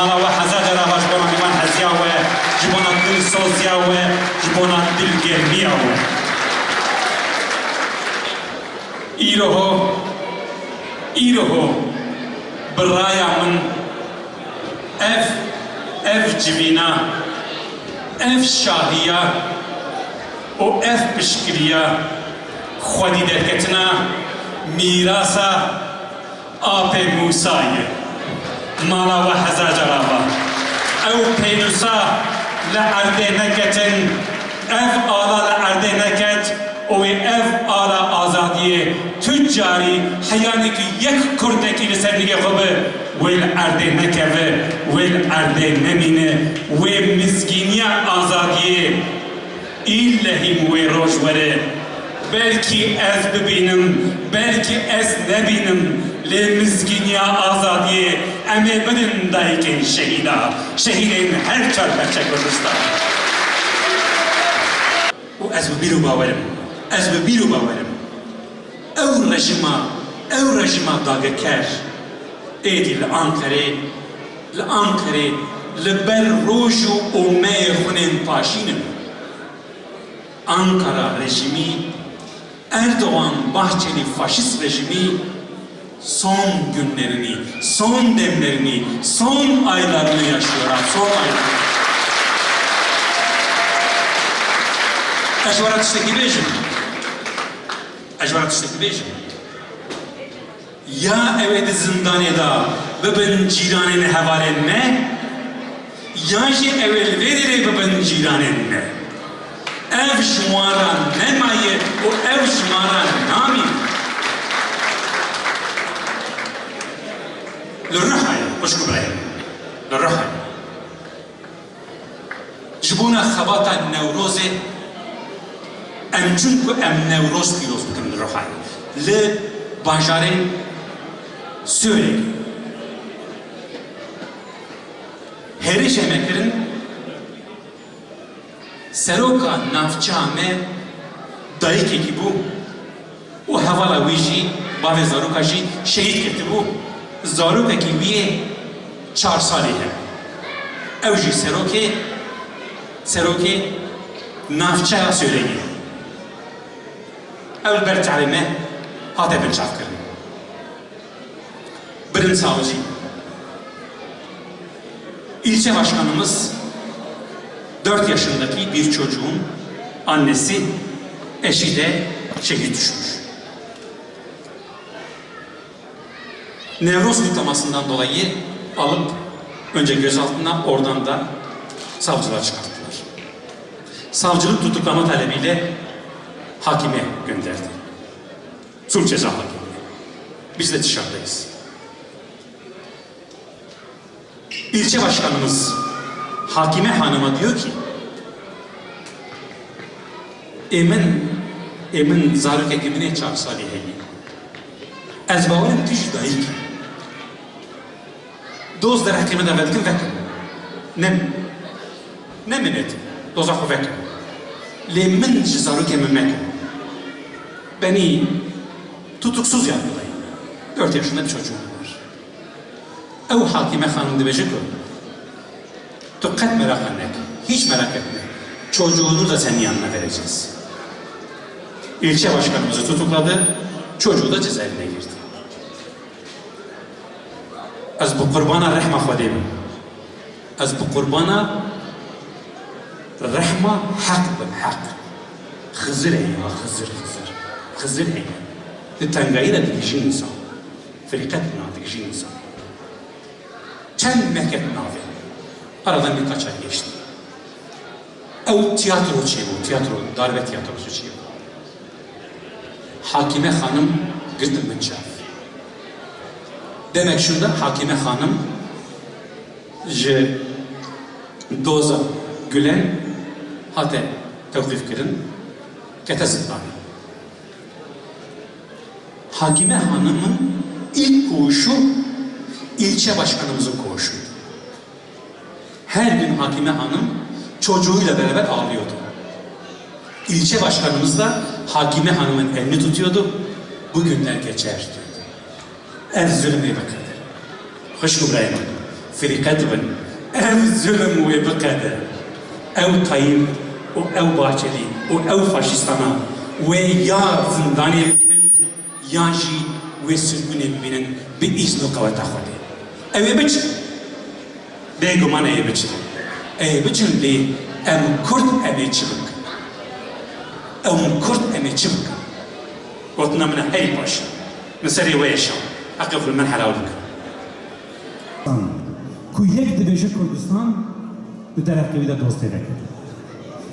Mala we hezajara başbona nîvan heziya we, ji bona dil soziya we, ji bona dil germiya we. Îroho, îroho, bi raya min ev, ev civîna, ev şahiya û ev piştgiriya xwedî derketina mîrasa apê Musayê. پشکریا خودی درکتنا میراسا آپ موسایه مالا و حزا جرابا او پیروسا لعرده نکتن اف آلا لعرده نکت و اف آلا آزادیه تجاری حیانی که یک کردکی لسر دیگه خوبه ویل عرده نکوه ویل عرده نمینه و مسکینی آزادیه ایلهیم وی روش وره belki ez bibînim, belki ez nebinim lê mizgîniya azadiyê em ê bidin dayikên şehîda, şehîdên her çarperçe Kurdistan. û ez bi bîr û bawerim, ez bi bîr û bawerim. Ew rejima, ew rejima dageker êdî li Ankarê, li Ankarê li ber roj û omeyê xunên paşînin. Ankara rejimi Erdoğan Bahçeli faşist rejimi son günlerini, son demlerini, son aylarını yaşıyor. Son aylarını. Eşvarat üstteki rejim. Eşvarat üstteki rejim. Ya evvedi zindaneda bibin ciranini hevalenme ya jî evvel verire bibin ciranine. Ev şumara nemaye o ev şumara للرحل مش كبرايا للرحل جبونا خباتا نوروزي ام چونكو ام نوروز پیروز بکن للرحل ل بانجارين سوري هری شمکرین سروکا نافچامه دایکی کی بو و هوالا ویجی باوی زاروکا جی شهید کتی zarokeki wiyê çar salî heye. Ew jî serokê serokê navçeya Sûreyê ye. Ew li ber tehlîmê hate binçavkirin. Birin savcı, ilçe başkanımız 4 yaşındaki bir çocuğun annesi eşi de şehit düşmüş. Nevroz kutlamasından dolayı alıp önce gözaltına oradan da savcılar çıkarttılar. Savcılık tutuklama talebiyle hakime gönderdi. Sulh ceza hakimine. Biz de dışarıdayız. İlçe başkanımız Hakime Hanım'a diyor ki Emin Emin zaruk ekibine çağır Salihe'yi. Ez bavarım tiş dayı ki de velkin vekin. Nem Ne minet? Doza xo vekin. Le min ji zaruk emin mekin. Beni tutuksuz yargılayın. Dört yaşında bir çocuğum var. Ev hakime hanım dibecek o. Dikkat merak etme. Hiç merak etme. Çocuğunu da senin yanına vereceğiz. İlçe başkanımızı tutukladı. Çocuğu da cezaevine girdi. Az bu kurbana rahma xwedê Az bu kurbana rahma hak bin hak. Xizir ey ya xizir xizir. Xizir ey. Di tengayı da dikişin insan. Feriqet bina dikişin insan. Çend meket navi. Aradan birkaç ay geçti. Ev tiyatro çiğ bu, tiyatro, darbe tiyatrosu çiğ bu. Hakime hanım girdim ben. Demek şunda Hakime hanım ji doza gülen hate tevkif kirin kete. Hakime hanımın ilk koğuşu ilçe başkanımızın koğuşuydu. Her gün Hakime Hanım çocuğuyla beraber ağlıyordu. İlçe başkanımız da Hakime Hanım'ın elini tutuyordu. Bu günler geçer ev zulüm bikader. Hoş kubrayma. Firikat bin. Ev zulüm ve bikader. Ev tayyip, o ev bahçeli, o ev faşistana ve ya zindan evinin, ya jî ve sürgün evinin bir iznu kavata khodi. Evi biçin. Beguman evi biçin. Evi biçin li em kurt evi çibik. Em kurt evi çibik. Gotna mina hey paşa. Mesela. أقف المنحة لأولك كو يك دبيجة كردستان بتعرف كيف دوستي لك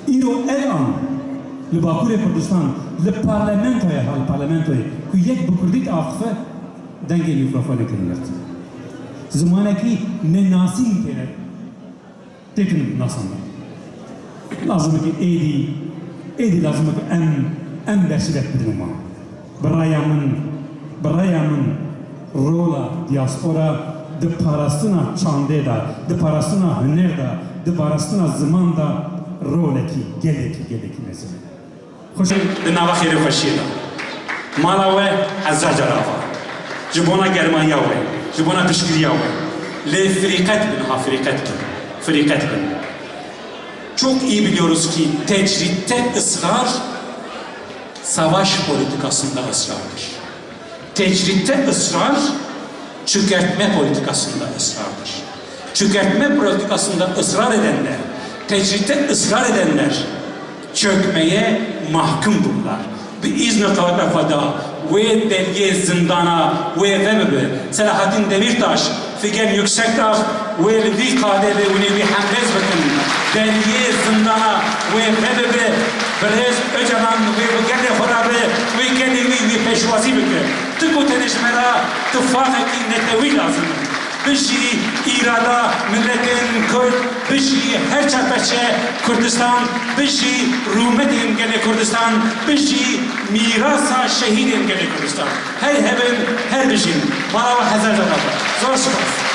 إيرو الآن لباكوري كردستان لبارلمنتو يا حال بارلمنتو كو يك بكردية آخفة دنجي ميكروفوني كنيرت زمانكي نناسين كده تكن ناسان لازم لازمك ايدي ايدي لازم لازمك ام ام درسك بدنما برايا من برايا من rola diaspora di parastina çandê da, di parastina huner da, di parastina ziman da rolekî gelekî gelekî mesele. Xoş Di nava xêrê xweşiyê de. Mala we hezar cerava. Ji bona germaniya we, ji bona piştgiriya we. Lê firîqet bin ha firîqet bin. Firîqet bin. Çok iyi biliyoruz ki tecritte ısrar savaş politikasında ısrardır. Tecritte ısrar çökertme politikasında ısrardır. Çökertme politikasında ısrar edenler, tecritte ısrar edenler çökmeye mahkumdurlar. Bir izni tavakafada ve belge zindana ve vebebe Selahattin Demirtaş Figen Yüksekdağ ve Lvi Kadebe ve Nevi Hamdez bakın belge zindana ve vebebe Përhes e gjaman nuk e nuk janë e horabe, nuk i keni një një peshuazime ke. Të kote në shmera të faqe ki në të İran'a, milletin Kürt, bëshi her çarpeçe Kürdistan, bëshi Rumetin gene Kürdistan, bëshi mirasa şehidin gene Kürdistan. Her hevin, her bëshin. Bana ve hezer de Zor şükür.